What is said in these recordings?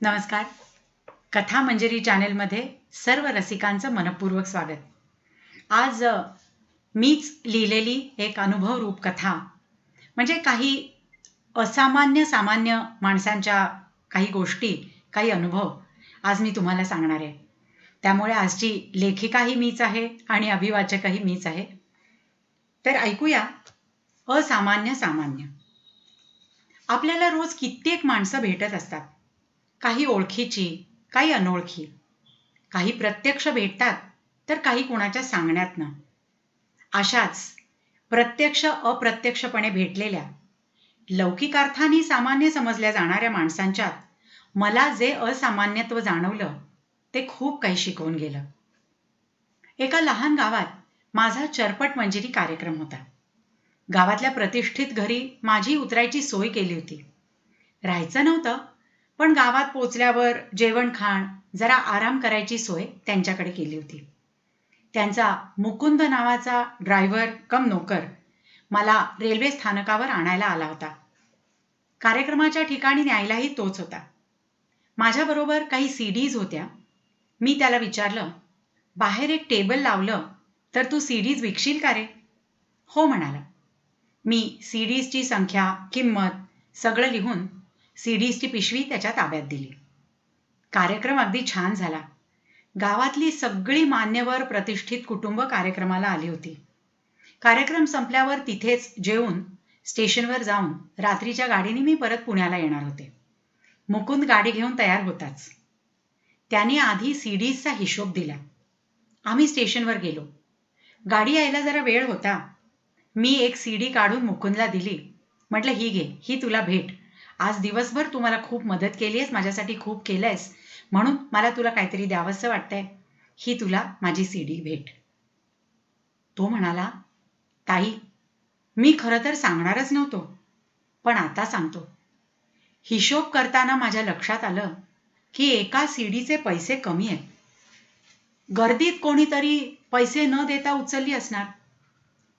नमस्कार. कथा मंजरी चॅनेलमध्ये सर्व रसिकांचं मनपूर्वक स्वागत. आज मीच लिहिलेली एक अनुभव रूप कथा. म्हणजे काही असामान्य सामान्य माणसांच्या काही गोष्टी काही अनुभव आज मी तुम्हाला सांगणार आहे. त्यामुळे आजची लेखिकाही मीच आहे आणि अभिवाचकही मीच आहे. तर ऐकूया असामान्य सामान्य. आपल्याला रोज कित्येक माणसं भेटत असतात. काही ओळखीची काही अनोळखी. काही प्रत्यक्ष भेटतात तर काही कुणाच्या सांगण्यातनं अशाच प्रत्यक्ष अप्रत्यक्षपणे भेटलेल्या लौकिकार्थाने सामान्य समजल्या जाणाऱ्या माणसांच्यात मला जे असामान्यत्व जाणवलं ते खूप काही शिकवून गेलं. एका लहान गावात माझा चरपट मंजिरी कार्यक्रम होता. गावातल्या प्रतिष्ठित घरी माझी उतरायची सोय केली होती. राहायचं नव्हतं पण गावात पोचल्यावर जेवण खाण जरा आराम करायची सोय त्यांच्याकडे केली होती. त्यांचा मुकुंद नावाचा ड्रायव्हर कम नोकर मला रेल्वे स्थानकावर आणायला आला होता. कार्यक्रमाच्या ठिकाणी न्यायलाही तोच होता. माझ्याबरोबर काही सी डीज होत्या. मी त्याला विचारलं बाहेर एक टेबल लावलं तर तू सी डीज विकशील का रे? हो म्हणाला. मी सी डीजची संख्या किंमत सगळं लिहून सीडीजची पिशवी त्याच्या ताब्यात दिली. कार्यक्रम अगदी छान झाला. गावातली सगळी मान्यवर प्रतिष्ठित कुटुंब कार्यक्रमाला आली होती. कार्यक्रम संपल्यावर तिथेच जेवून स्टेशनवर जाऊन रात्रीच्या गाडीने मी परत पुण्याला येणार होते. मुकुंद गाडी घेऊन तयार होताच. त्याने आधी सीडीजचा हिशोब दिला. आम्ही स्टेशनवर गेलो. गाडी यायला जरा वेळ होता. मी एक सीडी काढून मुकुंदला दिली. म्हटलं ही घे ही तुला भेट. आज दिवसभर तू मला खूप मदत केली आहेस माझ्यासाठी खूप केलं आहेस म्हणून मला तुला काहीतरी द्यावंसं वाटतंय. ही तुला माझी सी डी भेट. तो म्हणाला ताई मी खरं तर सांगणारच नव्हतो पण आता सांगतो. हिशोब करताना माझ्या लक्षात आलं की एका सीडीचे पैसे कमी आहेत. गर्दीत कोणीतरी पैसे न देता उचलली असणार.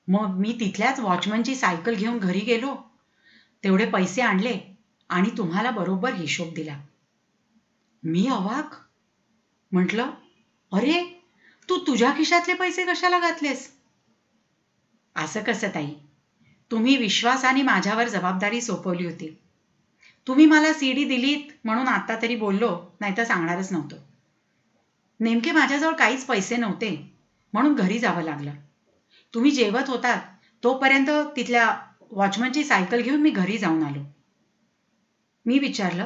मग मी तिथल्याच वॉचमनची सायकल घेऊन घरी गेलो. तेवढे पैसे आणले. आणि तुम्हाला बरोबर हिशोब दिला. मी अवाक. म्हटलं अरे तू तुझ्या खिशातले पैसे कशाला घातलेस? असं कसं ताई? तुम्ही विश्वासाने माझ्यावर जबाबदारी सोपवली होती. तुम्ही मला सीडी दिलीत म्हणून आता तरी बोललो नाही तर सांगणारच नव्हतो. नेमके माझ्याजवळ काहीच पैसे नव्हते म्हणून घरी जावं लागलं. तुम्ही जेवत होतात तोपर्यंत तिथल्या वॉचमनची सायकल घेऊन मी घरी जाऊन आलो. मी विचारलं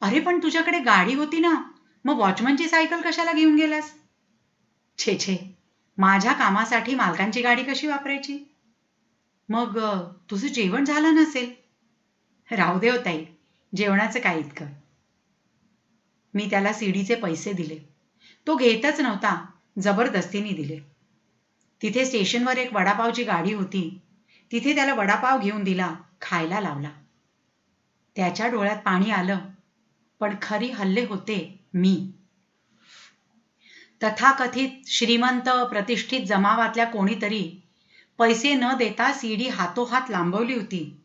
अरे पण तुझ्याकडे गाडी होती ना मग वॉचमनची सायकल कशाला घेऊन गेलास? छे छे माझ्या कामासाठी मालकांची गाडी कशी वापरायची? मग तुझं जेवण झालं नसेल. राहू दे हो ताई जेवणाचं काय इतकं. मी त्याला सीडीचे पैसे दिले. तो घेतच नव्हता जबरदस्तीने दिले. तिथे स्टेशनवर एक वडापावची गाडी होती. तिथे त्याला वडापाव घेऊन दिला खायला लावला. त्याच्या डोळ्यात पाणी आलं पण खरी हल्ले होते मी. तथाकथित श्रीमंत प्रतिष्ठित जमावातल्या कोणीतरी पैसे न देता सीडी हातोहात लांबवली होती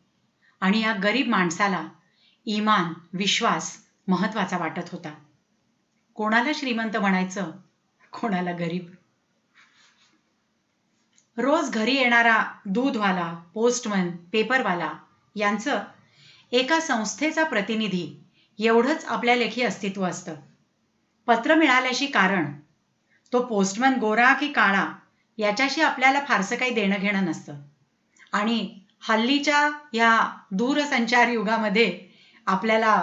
आणि या गरीब माणसाला इमान विश्वास महत्त्वाचा वाटत होता. कोणाला श्रीमंत म्हणायचं? कोणाला गरीब? रोज घरी येणारा दूधवाला पोस्टमन पेपरवाला यांचं एका संस्थेचा प्रतिनिधी. एवढंच आपल्या लेखी अस्तित्व असतं. पत्र मिळाल्याशी कारण. तो पोस्टमन गोरा की काळा याच्याशी आपल्याला फारसं काही देणं घेणं नसतं. आणि हल्लीच्या ह्या दूरसंचार युगामध्ये आपल्याला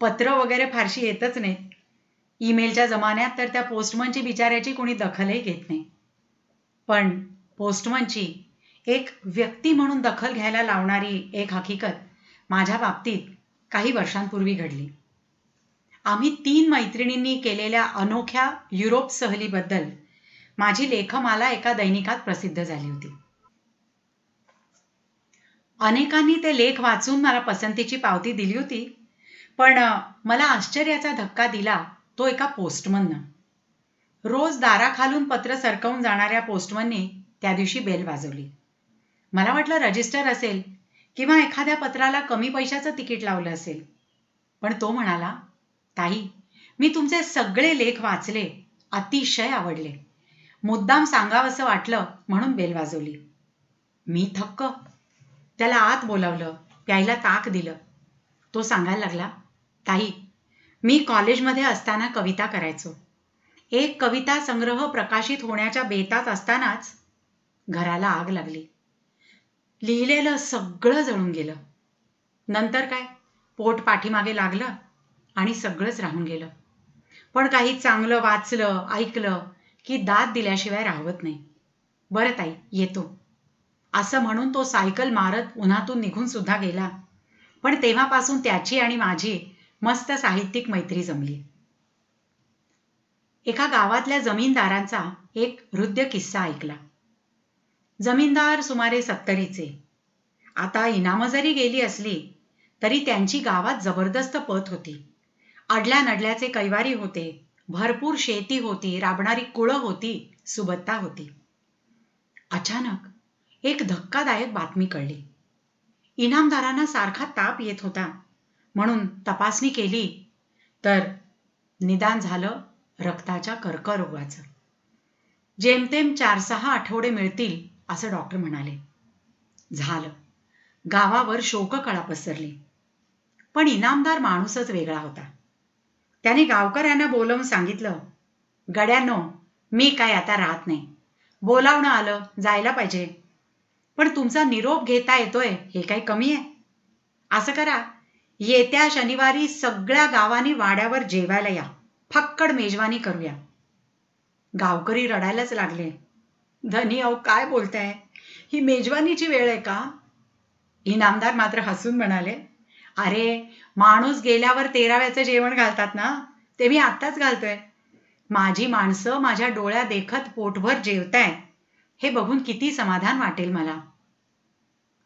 पत्र वगैरे फारशी येतच नाही ईमेलच्या जमान्यात तर त्या पोस्टमनची बिचाऱ्याची कोणी दखलही घेत नाही. पण पोस्टमनची एक व्यक्ती म्हणून दखल घ्यायला लावणारी एक हकीकत माझ्या बाबतीत काही वर्षांपूर्वी घडली. आम्ही तीन मैत्रिणींनी केलेल्या अनोख्या युरोप सहलीबद्दल माझी लेखमाला एका दैनिकात प्रसिद्ध झाली होती. अनेकांनी ते लेख वाचून मला पसंतीची पावती दिली होती पण मला आश्चर्याचा धक्का दिला तो एका पोस्टमननं. रोज दाराखालून पत्र सरकवून जाणाऱ्या पोस्टमनने त्या दिवशी बेल वाजवली. मला वाटलं रजिस्टर असेल किंवा एखाद्या पत्राला कमी पैशाचं तिकीट लावलं असेल. पण तो म्हणाला ताई मी तुमचे सगळे लेख वाचले अतिशय आवडले. मुद्दाम सांगावंसं वाटलं म्हणून बेल वाजवली. मी थक्क. त्याला आत बोलावलं प्यायला ताक दिलं. तो सांगायला लागला ताई मी कॉलेजमध्ये असताना कविता करायचो. एक कविता संग्रह प्रकाशित होण्याच्या बेतात असतानाच घराला आग लागली. लिहिलेलं सगळं जळून गेलं. नंतर काय? पोट पाठीमागे लागलं आणि सगळंच राहून गेलं. पण काही चांगलं वाचलं ऐकलं की दाद दिल्याशिवाय राहवत नाही. बरं ताई येतो. असं म्हणून तो सायकल मारत उन्हातून निघून सुद्धा गेला. पण तेव्हापासून त्याची आणि माझी मस्त साहित्यिक मैत्री जमली. एका गावातल्या जमीनदारांचा एक हृदय किस्सा ऐकला. जमीनदार सुमारे सत्तरीचे. आता इनामं जरी गेली असली तरी त्यांची गावात जबरदस्त पत होती. अडल्या नडल्याचे कैवारी होते भरपूर शेती होती राबणारी कुळं होती सुबत्ता होती. अचानक एक धक्कादायक बातमी कळली. इनामदारांना सारखा ताप येत होता. म्हणून तपासणी केली तर निदान झालं रक्ताच्या कर्करोगाचं. जेमतेम चार सहा आठवडे मिळतील असं डॉक्टर म्हणाले. झालं. गावावर शोककळा पसरली. पण इनामदार माणूसच वेगळा होता. त्याने गावकऱ्यांना बोलवून सांगितलं गड्यांनो मी काय आता राहत नाही. बोलावणं आलं जायला पाहिजे. पण तुमचा निरोप घेता येतोय हे काही कमी आहे. असं करा येत्या शनिवारी सगळ्या गावांनी वाड्यावर जेवायला या. फक्कड मेजवानी करूया. गावकरी रडायलाच लागले. धनी अहो काय बोलताय? ही मेजवानीची वेळ आहे का? इनामदार मात्र हसून म्हणाले अरे माणूस गेल्यावर तेराव्याचं जेवण घालतात ना? ते मी आत्ताच घालतोय. माझी माणसं माझ्या डोळ्या देखत पोटभर जेवताय. हे बघून किती समाधान वाटेल मला.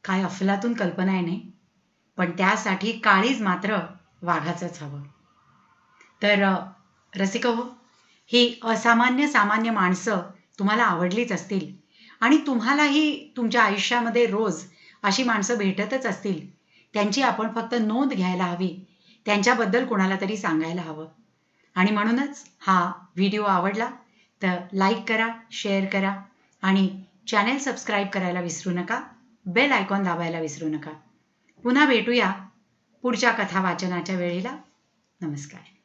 काय अफलातून कल्पना आहे नाही. पण त्यासाठी काळीज मात्र वाघाचंच हवं. तर रसिक हो ही असामान्य सामान्य माणसं तुम्हाला आवडलीच असतील. आणि तुम्हालाही तुमच्या आयुष्यामध्ये रोज अशी माणसं भेटतच असतील. त्यांची आपण फक्त नोंद घ्यायला हवी. त्यांच्याबद्दल कोणाला तरी सांगायला हवं. आणि म्हणूनच हा व्हिडिओ आवडला तर लाईक करा शेअर करा आणि चॅनेल सबस्क्राईब करायला विसरू नका. बेल आयकॉन दाबायला विसरू नका. पुन्हा भेटूया पुढच्या कथा वाचनाच्या वेळेला. नमस्कार.